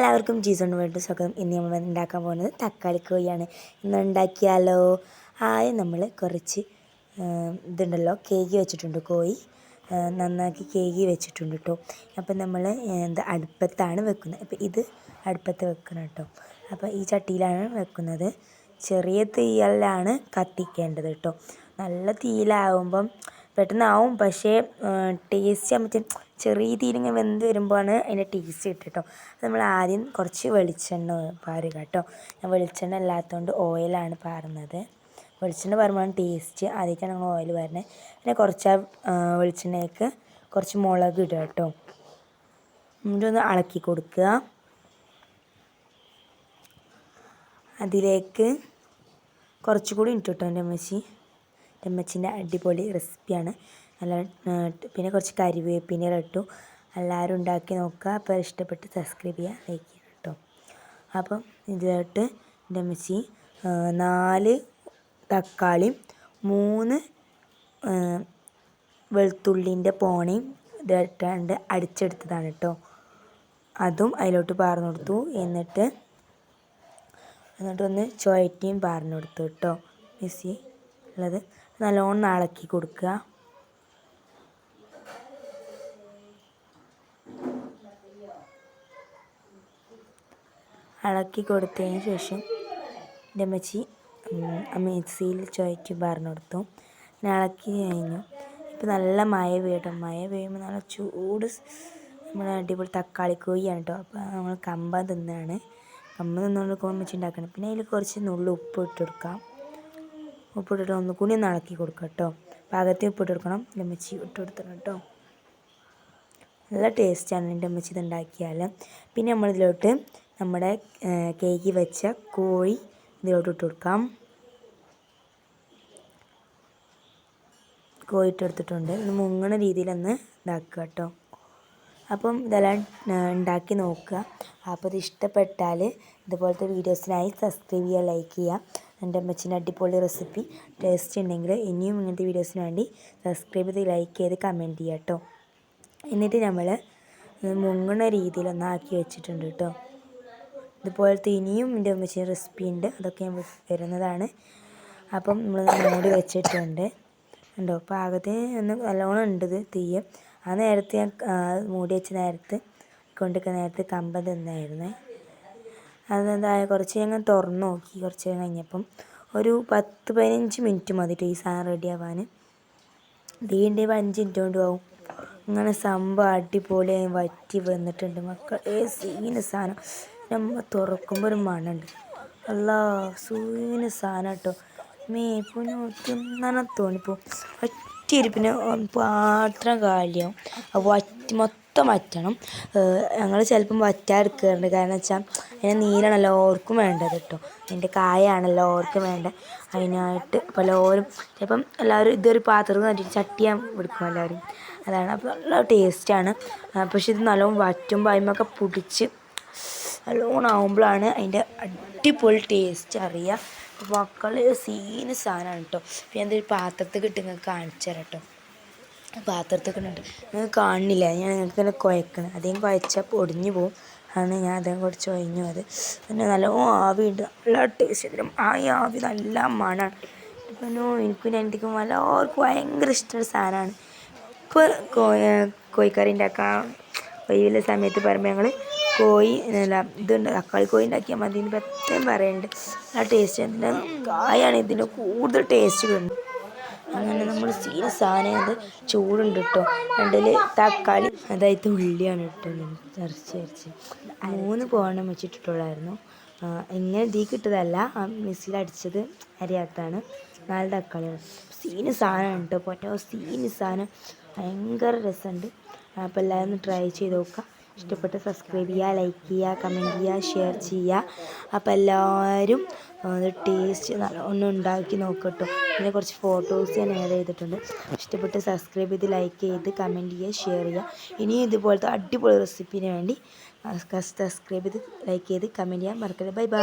എല്ലാവർക്കും ജീസോൺ വേൾഡ് സ്വാഗതം. ഇന്ന് നമ്മൾ ഉണ്ടാക്കാൻ പോകുന്നത് തക്കാളി കോഴിയാണ്. ഇന്ന് ഉണ്ടാക്കിയാലോ? ആദ്യം നമ്മൾ കുറച്ച് ഇതുണ്ടല്ലോ കേക്ക് വെച്ചിട്ടുണ്ട് കോഴി. നന്നാക്കി കേക്ക് വെച്ചിട്ടുണ്ട് കേട്ടോ അപ്പം നമ്മൾ എന്താ അടുപ്പത്താണ് വെക്കുന്നത്. അപ്പം ഇത് അടുപ്പത്ത് വെക്കണം കേട്ടോ അപ്പോൾ ഈ ചട്ടിയിലാണ് വെക്കുന്നത്. ചെറിയ തീയലിലാണ് കത്തിക്കേണ്ടത് കേട്ടോ നല്ല തീയിലാവുമ്പം പെട്ടെന്നാവും. പക്ഷേ ടേസ്റ്റ് ആകുമ്പോഴത്തേക്കും ചെറിയ തീരിങ്ങനെ വെന്ത് വരുമ്പോഴാണ് അതിന്റെ ടേസ്റ്റ് കിട്ടുക കേട്ടോ. നമ്മൾ ആദ്യം കുറച്ച് വെളിച്ചെണ്ണ പാരുക കേട്ടോ. ഞാൻ വെളിച്ചെണ്ണ അല്ലാത്തതുകൊണ്ട് ഓയിലാണ് പാരുന്നത് വെളിച്ചെണ്ണ പാരുമ്പോഴാണ് ടേസ്റ്റ് ആദ്യമായിട്ടാണ് ഞങ്ങൾ ഓയിൽ പാരുന്നത്. പിന്നെ കുറച്ച് വെളിച്ചെണ്ണയ്ക്ക് കുറച്ച് മുളക് ഇടുക കേട്ടോ. എന്നിട്ടൊന്ന് ഇളക്കി കൊടുക്കുക. അതിലേക്ക് കുറച്ചുകൂടി ഇട്ടു കേട്ടോ എന്റെ അമ്മച്ചി എന്റെ അമ്മച്ചിന്റെ അടിപൊളി റെസിപ്പിയാണ് നല്ല പിന്നെ കുറച്ച് കരിവേപ്പിന്റെ ഇട്ടു. എല്ലാവരും ഉണ്ടാക്കി നോക്കുക. അപ്പോൾ ഇഷ്ടപ്പെട്ട് സബ്സ്ക്രൈബ് ചെയ്യുക ലൈക്ക് ചെയ്യുക കേട്ടോ. അപ്പം ഇതിലോട്ട് എന്റെ അമ്മച്ചി നാല് തക്കാളി മൂന്ന് വെളുത്തുള്ളിന്റെ പോണയും ഇതിട്ടാണ്ട് അടിച്ചെടുത്തതാണ് കേട്ടോ. അതും അതിലോട്ട് പാർന്നു കൊടുത്തു. എന്നിട്ട് എന്നിട്ടൊന്ന് ചുവറ്റിയും പാർന്നു കൊടുത്തു കേട്ടോ. മിസ്സി ഉള്ളത് നല്ലോണം ഇളക്കി കൊടുക്കുക. ഇളക്കി കൊടുത്തതിന് ശേഷം എന്റെ അമ്മച്ചി മിക്സിയിൽ ചുവയ്ക്ക് പറഞ്ഞു കൊടുത്തു പിന്നെ ഇളക്കി കഴിഞ്ഞു. ഇപ്പം നല്ല മഴ പെയ്യട്ടോ. മഴ പെയ്യുമ്പോൾ നല്ല ചൂട് നമ്മൾ അടിപൊളി തക്കാളി കോഴിയാണ് കേട്ടോ അപ്പോൾ നമ്മൾ കമ്പ തിന്നാണ്. കമ്പ തിന്നുകൊണ്ട് കോമിച്ച് ഉണ്ടാക്കണം. പിന്നെ അതിൽ കുറച്ച് നുള്ളു ഉപ്പ് ഇട്ട് കൊടുക്കാം. ഉപ്പ് ഇട്ടിട്ട് ഒന്ന് കൂടി ഒന്ന് ഇളക്കി കൊടുക്കാം കേട്ടോ പാകത്തിൽ ഉപ്പ് ഇട്ട് കൊടുക്കണം. എന്റെ അമ്മച്ചി ഇട്ട് കൊടുത്തണം കേട്ടോ നല്ല ടേസ്റ്റാണ് എന്റെ അമ്മച്ചി ഇത് ഉണ്ടാക്കിയാൽ. പിന്നെ നമ്മളിതിലോട്ട് നമ്മുടെ കേക്ക് വെച്ച കോഴി ഇതിലോട്ട് ഇട്ട് കൊടുക്കാം. കോഴി ഇട്ടെടുത്തിട്ടുണ്ട് ഒന്ന് മുങ്ങണ രീതിയിലൊന്ന് ഇതാക്കുക കേട്ടോ. അപ്പം ഇതെല്ലാം ഉണ്ടാക്കി നോക്കുക. അപ്പോൾ ഇത് ഇഷ്ടപ്പെട്ടാൽ ഇതുപോലത്തെ വീഡിയോസിനായി സബ്സ്ക്രൈബ് ചെയ്യുക ലൈക്ക് ചെയ്യുക. എന്റെ അമ്മച്ചിന്റെ അടിപൊളി റെസിപ്പി ടേസ്റ്റ് ഉണ്ടെങ്കിൽ ഇനിയും ഇങ്ങനത്തെ വീഡിയോസിന് വേണ്ടി സബ്സ്ക്രൈബ് ചെയ്ത് ലൈക്ക് ചെയ്ത് കമന്റ് ചെയ്യുക കേട്ടോ. എന്നിട്ട് നമ്മൾ മുങ്ങണ രീതിയിലൊന്നാക്കി വെച്ചിട്ടുണ്ട് കേട്ടോ. ഇതുപോലത്തെ ഇനിയും എന്റെ അമ്മച്ചിന്റെ റെസിപ്പി ഉണ്ട്. അതൊക്കെ ഞാൻ വരുന്നതാണ്. അപ്പം നമ്മൾ മൂടി വെച്ചിട്ടുണ്ട്. ഉണ്ടോ അപ്പോൾ പാകത്തിന് ഒന്ന് നല്ലോണം ഉണ്ട് ഇത് തീയ്. ആ നേരത്തെ ഞാൻ മൂടി വെച്ച നേരത്ത് കൊണ്ടിരിക്കുന്ന നേരത്ത് കമ്പം തിന്നായിരുന്നേ. അതെന്തായ കുറച്ച് ഞങ്ങൾ തുറന്നു നോക്കി. കുറച്ച് കഴിഞ്ഞപ്പം ഒരു പത്ത് പതിനഞ്ച് മിനിറ്റ് മതി ഈ സാധനം റെഡി ആവാൻ. തീന്റെ അഞ്ച് മിനിറ്റ് കൊണ്ട് പോകും അങ്ങനെ സംഭവം അടിപൊളിയായി വറ്റി വന്നിട്ടുണ്ട് മക്കൾ ഏ സീന സാധനം. നമ്മൾ തുറക്കുമ്പോൾ ഒരു മണമുണ്ട് അല്ല സൂന് സാധനം കേട്ടോ മേ പിന്നെ തോന്നിപ്പോ. തോന്നിപ്പോൾ ഒറ്റ ഇരിപ്പിന് പാത്രം കാലിയാവും. അപ്പോൾ വറ്റി മൊത്തം വറ്റണം. ഞങ്ങൾ ചിലപ്പം വറ്റാതിരിക്കാറുണ്ട് കാരണം വെച്ചാൽ അതിന് നീരാണല്ലോ ഓർക്കും വേണ്ടത് കേട്ടോ അതിന്റെ കായാണല്ലോ ഓർക്കും വേണ്ടത് അതിനായിട്ട് പലരും ചിലപ്പം എല്ലാവരും ഇതൊരു പാത്രത്തിൽ നിന്ന് ചട്ടിയാൻ എടുക്കും എല്ലാവരും. അതാണ് അപ്പോൾ നല്ല ടേസ്റ്റാണ്. പക്ഷെ ഇത് നല്ലോണം വറ്റുമ്പോൾ അതിമൊക്കെ പിടിച്ച് നല്ലോണം ആവുമ്പോഴാണ് അതിന്റെ അടിപൊളി ടേസ്റ്റ് അറിയുക മക്കൾ സീന് സാധനമാണ് കേട്ടോ പിന്നെ എന്തൊരു പാത്രത്തിൽ കിട്ടി നിങ്ങൾക്ക് കാണിച്ചു തരാം കേട്ടോ പാത്രത്തിൽ കിട്ടുന്നുണ്ട് നിങ്ങൾ കാണില്ല. ഞാൻ നിങ്ങൾക്ക് തന്നെ കുഴക്കണം. അധികം കുഴച്ചാൽ പൊടിഞ്ഞു പോകും ആണ് ഞാൻ അദ്ദേഹം കുറച്ച് ഒഴിഞ്ഞു അത് പിന്നെ നല്ല ആവി ഉണ്ട്. നല്ല ടേസ്റ്റ് ആ ആവി നല്ല മണമാണ് പിന്നെ എനിക്കും എനിക്കും എല്ലാവർക്കും ഭയങ്കര ഇഷ്ടമുള്ള സാധനമാണ്. ഇപ്പോൾ കോഴിക്കറി ഉണ്ടാക്കാൻ ഒഴിവുള്ള സമയത്ത് പറയുമ്പോൾ ഞങ്ങൾ കോഴി അല്ല ഇതുണ്ട്. തക്കാളി കോഴി ഉണ്ടാക്കിയാൽ മതി. എന്ന് പ്രത്യേകം പറയുന്നുണ്ട് ആ ടേസ്റ്റ് എന്തിനാ? കായാണ് ഇതിന്റെ കൂടുതൽ ടേസ്റ്റ് കിട്ടുന്നത് അങ്ങനെ നമ്മൾ സീന സാധനം അത് ചൂടുണ്ട് കേട്ടോ രണ്ടിൽ തക്കാളി അതായത് ഉള്ളിയാണ് കേട്ടോ നിറച്ച് നിറച്ച് മൂന്ന് പോകണം വെച്ചിട്ടിട്ടുള്ളായിരുന്നു. ഇങ്ങനെ തീ കിട്ടതല്ല. ആ മിക്സിയിൽ അടിച്ചത് അരിയാത്താണ്. നാല് തക്കാളി സീന് സാധനമാണ് കേട്ടോ പൊറ്റോ സീന് സാധനം. ഭയങ്കര രസമുണ്ട്. അപ്പോൾ എല്ലാവരും ട്രൈ ചെയ്ത് നോക്കുക ഇഷ്ടപ്പെട്ട് സബ്സ്ക്രൈബ് ചെയ്യുക ലൈക്ക് ചെയ്യുക കമന്റ് ചെയ്യുക ഷെയർ ചെയ്യുക. അപ്പോൾ എല്ലാവരും ടേസ്റ്റ് ഒന്ന് ഉണ്ടാക്കി നോക്കട്ടോ. പിന്നെ കുറച്ച് ഫോട്ടോസ് ഞാൻ ആഡ് ചെയ്തിട്ടുണ്ട്. ഇഷ്ടപ്പെട്ട് സബ്സ്ക്രൈബ് ചെയ്ത് ലൈക്ക് ചെയ്ത് കമന്റ് ചെയ്യുക ഷെയർ ചെയ്യുക. ഇനിയും ഇതുപോലത്തെ അടിപൊളി റെസിപ്പിന് വേണ്ടി സബ്സ്ക്രൈബ് ചെയ്ത് ലൈക്ക് ചെയ്ത് കമന്റ് ചെയ്യാൻ മറക്കരുത്. Bye bye